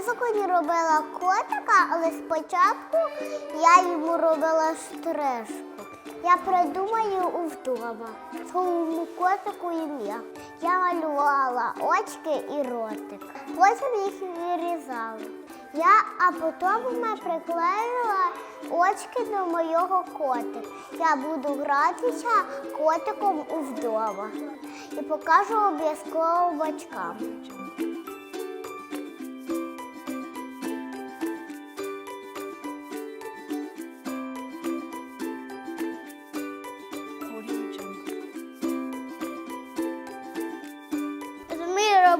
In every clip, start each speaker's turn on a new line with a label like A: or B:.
A: Я сьогодні робила котика, але спочатку я йому робила стрижку. Я придумаю вдома своєму котику ім'я. Я малювала очки і ротик. Потім їх вирізала. Я, а потім ми приклеїла очки до моєго котика. Я буду гратися котиком вдома і покажу обов'язково батькам.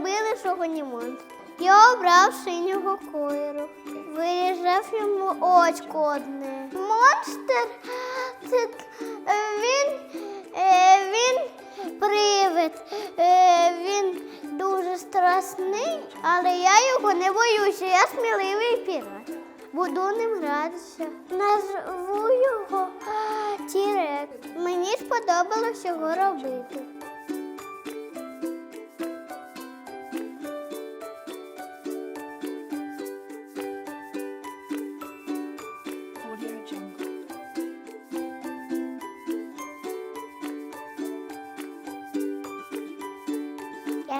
A: Ми робили сьогодні монстр. Я обрав синього кольору. Виріжав йому очко одне. Монстр це е, він, е, він привид. Е, Він дуже страшний, але я його не боюся. Я сміливий пірат. Буду ним гратися. Назву його Тірек. Мені сподобалось його робити.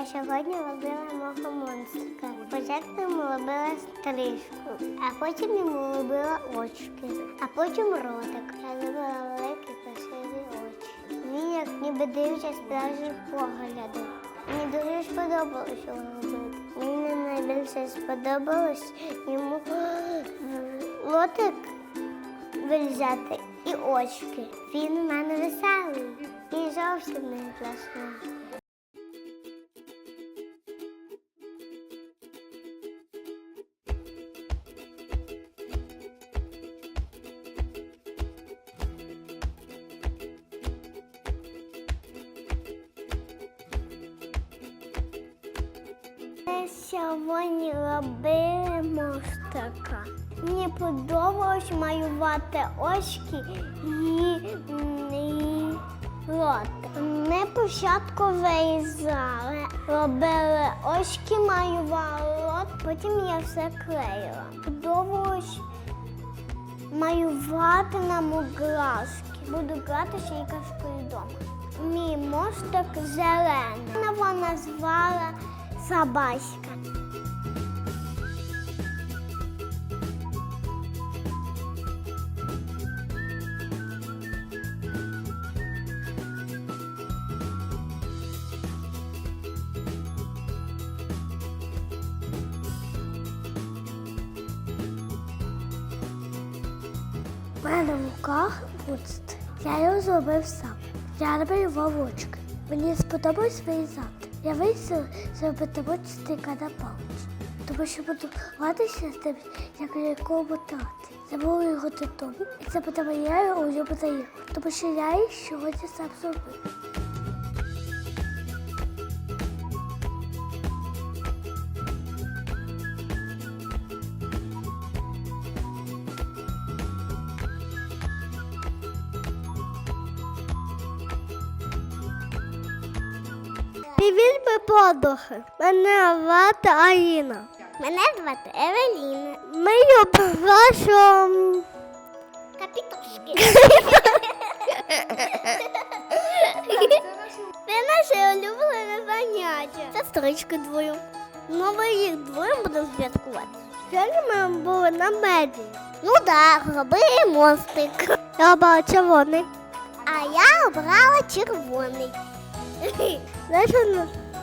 A: Я сьогодні робила мого монстрика. Спочатку йому робила стрижку, а потім йому робила очки, а потім ротик. Я робила великі красиві очі. Він як ніби дивиться справжніх поглядів. Мені дуже сподобалось робити. Мені найбільше сподобалось йому лотик вирізати і очки. Він у мене веселий і зовсім не страшний. Ми сьогодні робили монстрика. Мені подобалось малювати очки і, і рот. Ми спочатку вирізали, робили очки, малювали рот, потім я все клеїла. Подобалось малювати нам глазки. Буду гратися і казкою вдома. Мій мостик зелений. Вона назвала Собаська. У мене в руках буст. Я його зробив сам. Я робив його в очки. Мені сподобалось вирізати. Я вирішив зробити монстрика на палець. Тому що буду гратися з тим, як якого мотати. Забув його додому. І це буде моя улюблена ігра. Тому що я її сьогодні сам зробив. Ми подухи. Мене звати Аліна. Мене звати Евеліна. Ми образом капітошки. Це наше улюблене заняття. Це стрічки двою. Ну, ми їх двоє будемо святкувати. Сьогодні ми були на меді. Ну так, робили монстрик. Я обрала червоний. А я обрала червоний. Знаєш,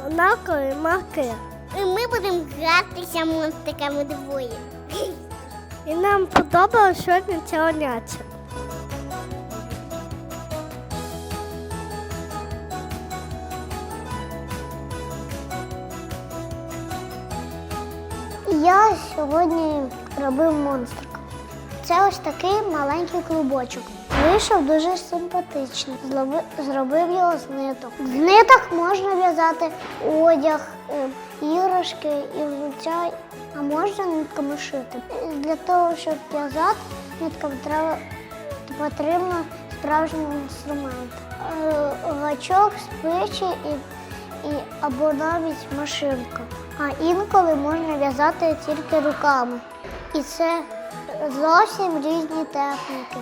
A: однакові марки. І ми будемо гратися монстриками двоє. І нам подобалось сьогодні це заняття. Я сьогодні робив монстрика. Це ось такий маленький клубочок. Вийшов дуже симпатичний. Злоби- Зробив його з ниток. Ниток можна в'язати одяг, е, іграшки і взуття, а можна нитками шити. Для того, щоб в'язати, ниткам треба потрібно справжній інструмент. Е, Гачок, спичі і, і, або навіть машинка. А інколи можна в'язати тільки руками. І це зовсім різні техніки.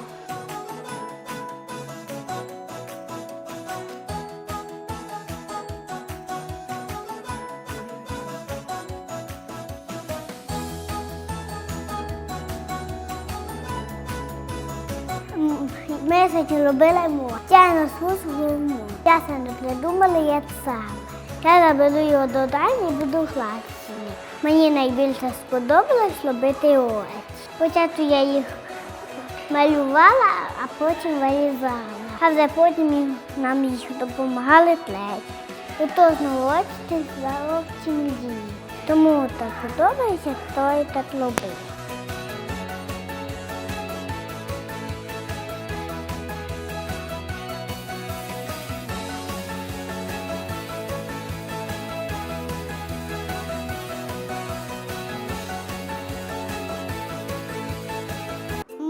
A: М, Ми сьогодні робили море. Я на службу Я це не придумала, я сам. Я заберу його додому і буду гладити. Мені найбільше сподобалось робити очі. Спочатку я їх малювала, а потім вирізала. А вже потім нам їх допомагали клеїти. І то знову очі зовсім дії. Тому так подобається, хто і так робить.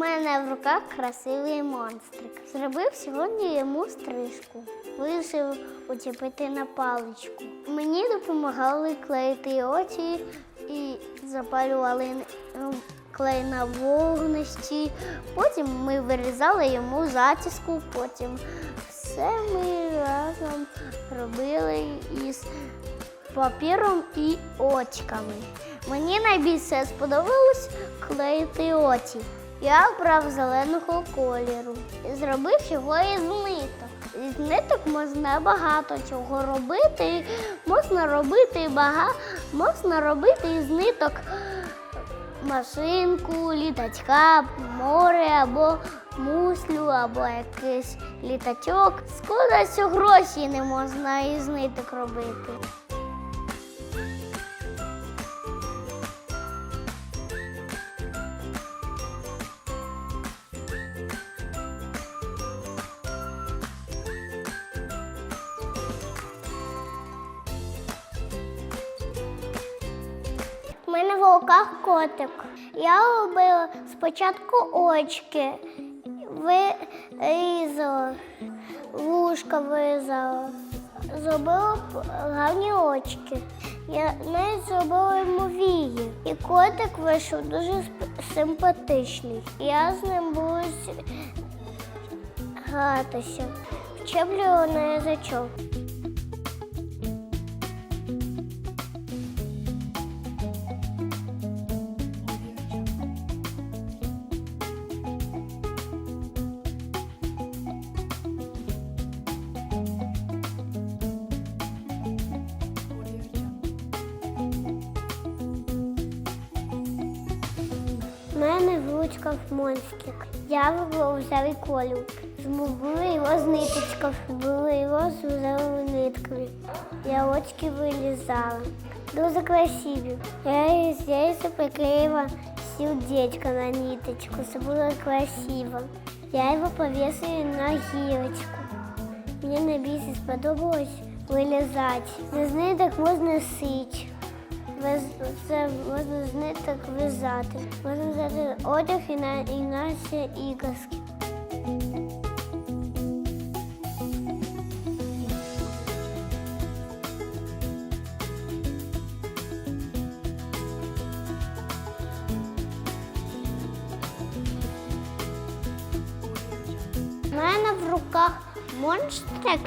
A: Мене в руках красивий монстрик. Зробив сьогодні йому стрижку. Вирішив учепити на паличку. Мені допомагали клеїти очі і запалювали ну, клей на вогнищі. Потім ми вирізали йому затіску, потім все ми разом робили із папіром і очками. Мені найбільше сподобалось клеїти очі. Я обрав зеленого кольору і зробив його із ниток. Із ниток можна багато чого робити. Можна робити бага... можна робити із ниток машинку, літачка, море або муслю, або якийсь літачок. Шкода, що гроші не можна із ниток робити. В руках котик. Я робила спочатку очки, вирізала, вушка вирізала, зробила гарні очки. Я навіть зробила йому вії. І котик вийшов дуже симпатичний. Я з ним буду гратися. Вчеплю на язичок. Ручках монстрик. Я вибрав рожевий колір. Змогли його з ниточками, змогли його з рожевими нитками. Я очки вилізала. Дуже красиві. Я, їх приклеїла сердечко на ниточку. Це було красиво. Я його повісила на гілочку. Мені найбільше сподобалось вилізати. З ниток можна сити. Це можна з ниток в'язати. Можна взяти одяг і на і наші іграшки. У в руках монстрик,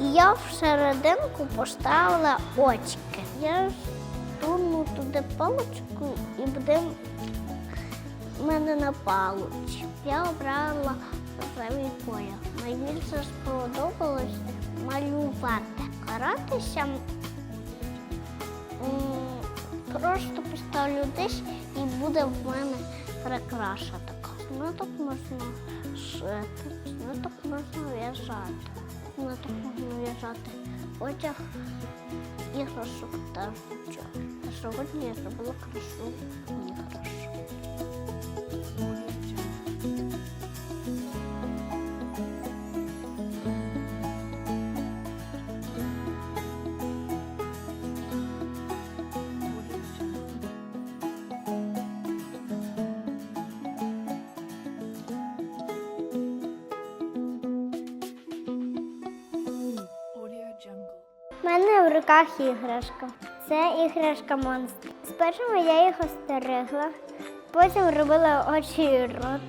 A: і я всерединку поставила очки. Я туди паличку і буде в мене на паличці. Я обрала рожевий колір. Найбільше сподобалось малювати. Каратися просто поставлю десь і буде в мене прикраша така. Знаток можна шити, знаток можна в'язати. Знаток можна в'язати одяг іграшок та взуття. Сьогодні я зробила.
B: Audio Jungle.
A: У мене в руках іграшка. Це іграшка монстр. Спершу я їх остерегла, потім робила очі і рот,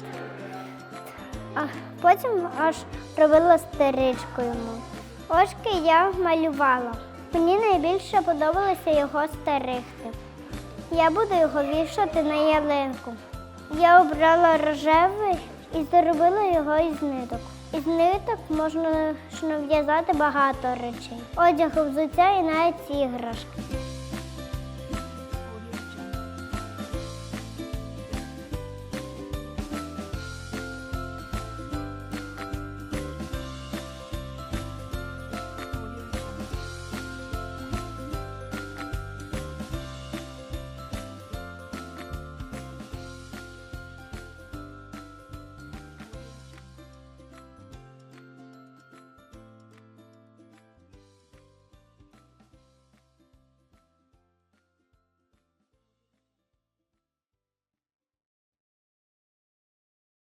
A: а потім аж робила стеричку йому. Очки я малювала. Мені найбільше подобалося його стерегти. Я буду його вішати на ялинку. Я обрала рожевий і зробила його із ниток. Із ниток можна в'язати багато речей. Одяг, взуття і навіть іграшки.